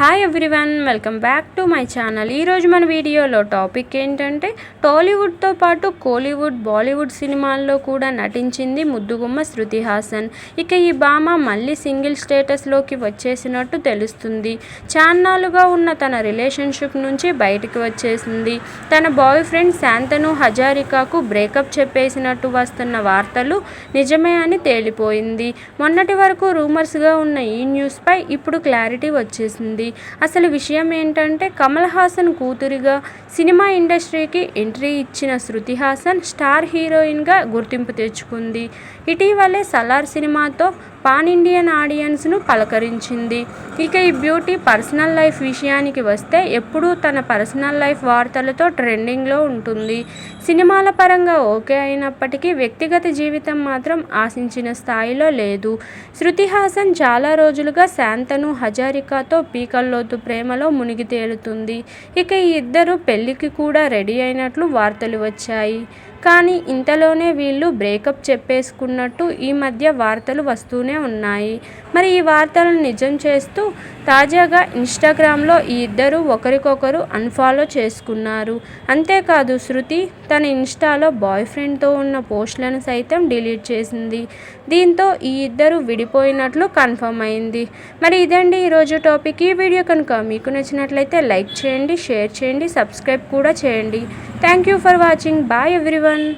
Hi everyone welcome back to my channel ఈరోజు మన వీడియోలో టాపిక్ ఏంటంటే టాలీవుడ్తో పాటు కోలీవుడ్ బాలీవుడ్ సినిమాల్లో కూడా నటించింది ముద్దుగుమ్మ శృతి హాసన్. ఇక ఈ భామ మళ్ళీ సింగిల్ స్టేటస్లోకి వచ్చేసినట్టు తెలుస్తుంది. చాన్నాలుగా ఉన్న తన రిలేషన్షిప్ నుంచి బయటికి వచ్చేసింది. తన బాయ్ ఫ్రెండ్ శాంతను హజారికాకు బ్రేకప్ చెప్పేసినట్టు వస్తున్న వార్తలు నిజమే అని తేలిపోయింది. మొన్నటి వరకు రూమర్స్గా ఉన్న ఈ న్యూస్పై ఇప్పుడు క్లారిటీ వచ్చేసింది. అసలు విషయం ఏంటంటే కమల్ హాసన్ కూతురిగా సినిమా ఇండస్ట్రీకి ఎంట్రీ ఇచ్చిన శృతి హాసన్ స్టార్ హీరోయిన్గా గుర్తింపు తెచ్చుకుంది. ఇటీవలే సలార్ సినిమాతో పాన్ ఇండియన్ ఆడియన్స్ను పలకరించింది. ఇక ఈ బ్యూటీ పర్సనల్ లైఫ్ విషయానికి వస్తే ఎప్పుడూ తన పర్సనల్ లైఫ్ వార్తలతో ట్రెండింగ్లో ఉంటుంది. సినిమాల పరంగా ఓకే అయినప్పటికీ వ్యక్తిగత జీవితం మాత్రం ఆశించిన స్థాయిలో లేదు. శృతి హాసన్ చాలా రోజులుగా శాంతను హజారికాతో పీకల్లోతు ప్రేమలో మునిగి తేలుతుంది. ఇక ఈ ఇద్దరు పెళ్ళికి కూడా రెడీ అయినట్లు వార్తలు వచ్చాయి. కానీ ఇంతలోనే వీళ్ళు బ్రేకప్ చెప్పేసుకున్నట్టు ఈ మధ్య వార్తలు వస్తూనే ఉన్నాయి. మరి ఈ వార్తలను నిజం చేస్తూ తాజాగా ఇన్స్టాగ్రామ్లో ఈ ఇద్దరు ఒకరికొకరు అన్ఫాలో చేసుకున్నారు. అంతేకాదు శృతి తన ఇన్స్టాలో బాయ్ ఫ్రెండ్తో ఉన్న పోస్టులను సైతం డిలీట్ చేసింది. దీంతో ఈ ఇద్దరు విడిపోయినట్లు కన్ఫర్మ్ అయింది. మరి ఇదండి ఈరోజు టాపిక్. ఈ వీడియో కనుక మీకు నచ్చినట్లయితే లైక్ చేయండి షేర్ చేయండి సబ్స్క్రైబ్ కూడా చేయండి. Thank you for watching. Bye everyone.